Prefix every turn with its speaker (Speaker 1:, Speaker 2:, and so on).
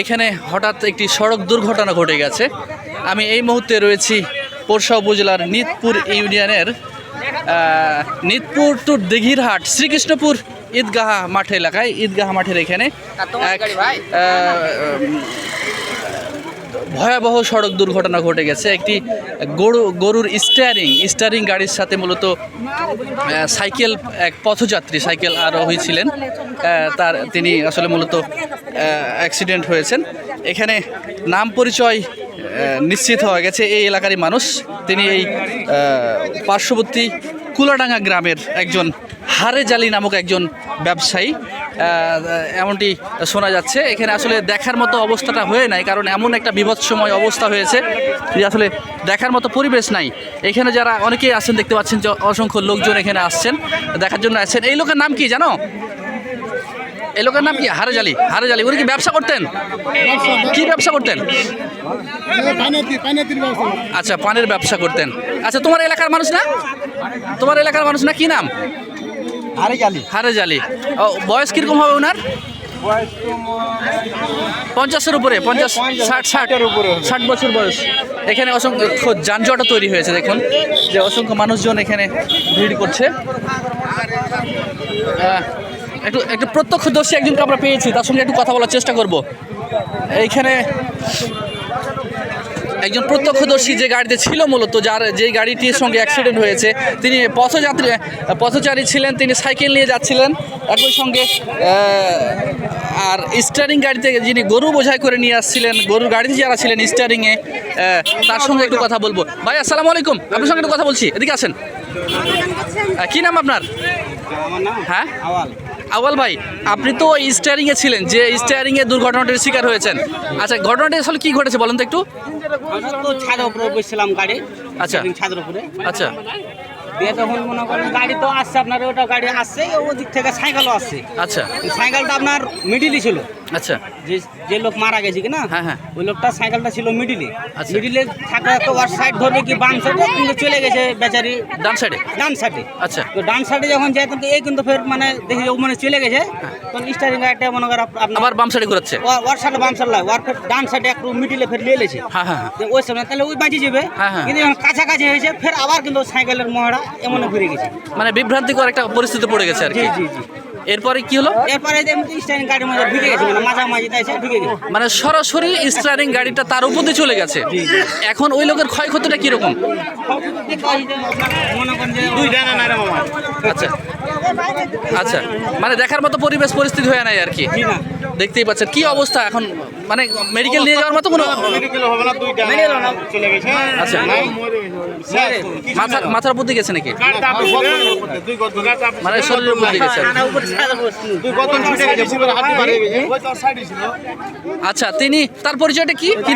Speaker 1: এখানে হঠাৎ একটি সড়ক দুর্ঘটনা ঘটে গেছে। আমি এই মুহূর্তে রয়েছি পোরশা উপজেলার নিতপুর ইউনিয়নের নিতপুর টু দিঘিরহাট শ্রীকৃষ্ণপুর ঈদগাহা মাঠ এলাকায়। ঈদগাহা মাঠের এখানে এক ভয়াবহ সড়ক দুর্ঘটনা ঘটে গেছে। একটি গরু, গরুর স্টারিং স্টারিং গাড়ির সাথে মূলত সাইকেল, এক পথযাত্রী সাইকেল আরোহী ছিলেন। তার, তিনি আসলে মূলত অ্যাক্সিডেন্ট হয়েছেন। এখানে নাম পরিচয় নিশ্চিত হওয়া গেছে। এই এলাকারই মানুষ। তিনি এই পার্শ্ববর্তী কুলাডাঙ্গা গ্রামের একজন হারে জালি নামক একজন ব্যবসায়ী। এমনটি শোনা যাচ্ছে। এখানে আসলে দেখার মতো অবস্থাটা হয়ে নাই, কারণ এমন একটা বিভৎসময় অবস্থা হয়েছে যে আসলে দেখার মতো পরিবেশ নাই। এখানে যারা অনেকেই আছেন, দেখতে পাচ্ছেন যে অসংখ্য লোকজন এখানে আসছেন, দেখার জন্য আসছেন। এই লোকের নাম কি জানো? এই লোকের নাম কি? হারে জালি হারে জালি উনি কি ব্যবসা করতেন? কি ব্যবসা করতেন? আচ্ছা পানের ব্যবসা করতেন। আচ্ছা তোমার এলাকার মানুষ না? তোমার এলাকার মানুষ না? কি নাম? হারে জালি বয়স কীরকম হবে ওনার? পঞ্চাশের উপরে পঞ্চাশ ষাট ষাট। ষাট বছর বয়স। এখানে অসংখ্য যানজটও তৈরি হয়েছে দেখুন। যে অসংখ্য মানুষজন এখানে ভিড় করছে। একটু একটু প্রত্যক্ষদর্শী একজনকে আমরা পেয়েছি তার সঙ্গে একটু কথা বলার চেষ্টা করব। এইখানে একজন প্রত্যক্ষদর্শী যে গাড়িতে ছিল মূলত যার যেই গাড়িটির সঙ্গে অ্যাক্সিডেন্ট হয়েছে তিনি পথযাত্রী পথচারী ছিলেন তিনি সাইকেল নিয়ে যাচ্ছিলেন। একই সঙ্গে আর স্টিয়ারিং গাড়িতে যিনি গরু বোঝাই করে নিয়ে আসছিলেন গরুর গাড়িতে যারা ছিলেন স্টারিংয়ে তার সঙ্গে একটু কথা বলব। ভাই আসসালামু আলাইকুম। আপনার সঙ্গে একটু কথা বলছি। এদিকে আসেন। কি নাম আপনার? হ্যাঁ?
Speaker 2: আওয়াল
Speaker 1: ভাই আপনি তো স্টিয়ারিংয়ে এ ছিলেন যে স্টিয়ারিংয়ে দুর্ঘটনাটির শিকার হয়েছেন। আচ্ছা ঘটনাটি আসলে কী ঘটেছে বলুন তো একটু?
Speaker 2: আমরা তো ছাদের উপরে বসছিলাম গাড়ি
Speaker 1: আচ্ছা।
Speaker 2: ছাদের উপরে।
Speaker 1: আচ্ছা।
Speaker 2: দিয়ে তখন মনে করেন গাড়ি তো আসছে আপনার ওটা গাড়ি আসছে ওদিক থেকে সাইকেলও আসছে।
Speaker 1: আচ্ছা।
Speaker 2: সাইকেলটা আপনার মিডিলই ছিল।
Speaker 1: আচ্ছা।
Speaker 2: যে যে লোক মারা গেছে কি না
Speaker 1: হ্যাঁ, হ্যাঁ।
Speaker 2: ওই লোকটা সাইকেলটা ছিল মিডিলে।
Speaker 1: আচ্ছা।
Speaker 2: মিডিলে থাকা তো ওর সাইড ধরবে কি বাম সাইডে কিন্তু চলে গেছে বেচারি।
Speaker 1: ডান সাইডে
Speaker 2: ডান সাইডে
Speaker 1: আচ্ছা।
Speaker 2: তো ডান সাইডে যখন যায় তখন এই কিন্তু ফের মানে দেখি ও মানে চলে গেছে। তখন স্টারিং গাড়িটা মনে করেন আপনার
Speaker 1: আবার বাম সাইডে ঘুরাচ্ছে?
Speaker 2: ওর সাইডে বাম সাইড লাগে ওর ফের ডান সাইডে একটু মিডিলে ফের লিয়ে লেছে
Speaker 1: হ্যাঁ হ্যাঁ হ্যাঁ।
Speaker 2: ওই সময় তাহলে ওই বাঁচি যাবে।
Speaker 1: হ্যাঁ, হ্যাঁ।
Speaker 2: কিন্তু যখন কাছাকাছি হয়েছে ফের আবার কিন্তু সাইকেলের মহড়া এমন ঘুরে গেছে।
Speaker 1: মানে বিভ্রান্তিকর একটা পরিস্থিতি পড়ে গেছে আর কি।
Speaker 2: জি জি
Speaker 1: এরপরে কি হলো?
Speaker 2: এরপরে স্টারিং গাড়ির মধ্যে ঢুকে গেছে মানে মাঝামাঝি তাই ঢুকে গেছে।
Speaker 1: মানে সরাসরি স্টিয়ারিং গাড়িটা তার উপর দিয়ে চলে গেছে। এখন ওই লোকের ক্ষয়ক্ষতিটা কীরকম?
Speaker 2: মনে করেন যে দুই ডানা না রে মামা।
Speaker 1: আচ্ছা। আচ্ছা মানে দেখার মতো পরিবেশ পরিস্থিতি হয়ে নাই আর কি। দেখতেই পাচ্ছেন কি অবস্থা এখন? মানে মেডিকেল নিয়ে যাওয়ার মতো কোনো
Speaker 2: মেরে এলো না চলে গেছে।
Speaker 1: আচ্ছা। মাথার মাথার উপর দিয়ে। গেছে নাকি মানে শরীরের উপর দিয়ে গেছে। আচ্ছা তিনি তার পরিচয়টা কি? কি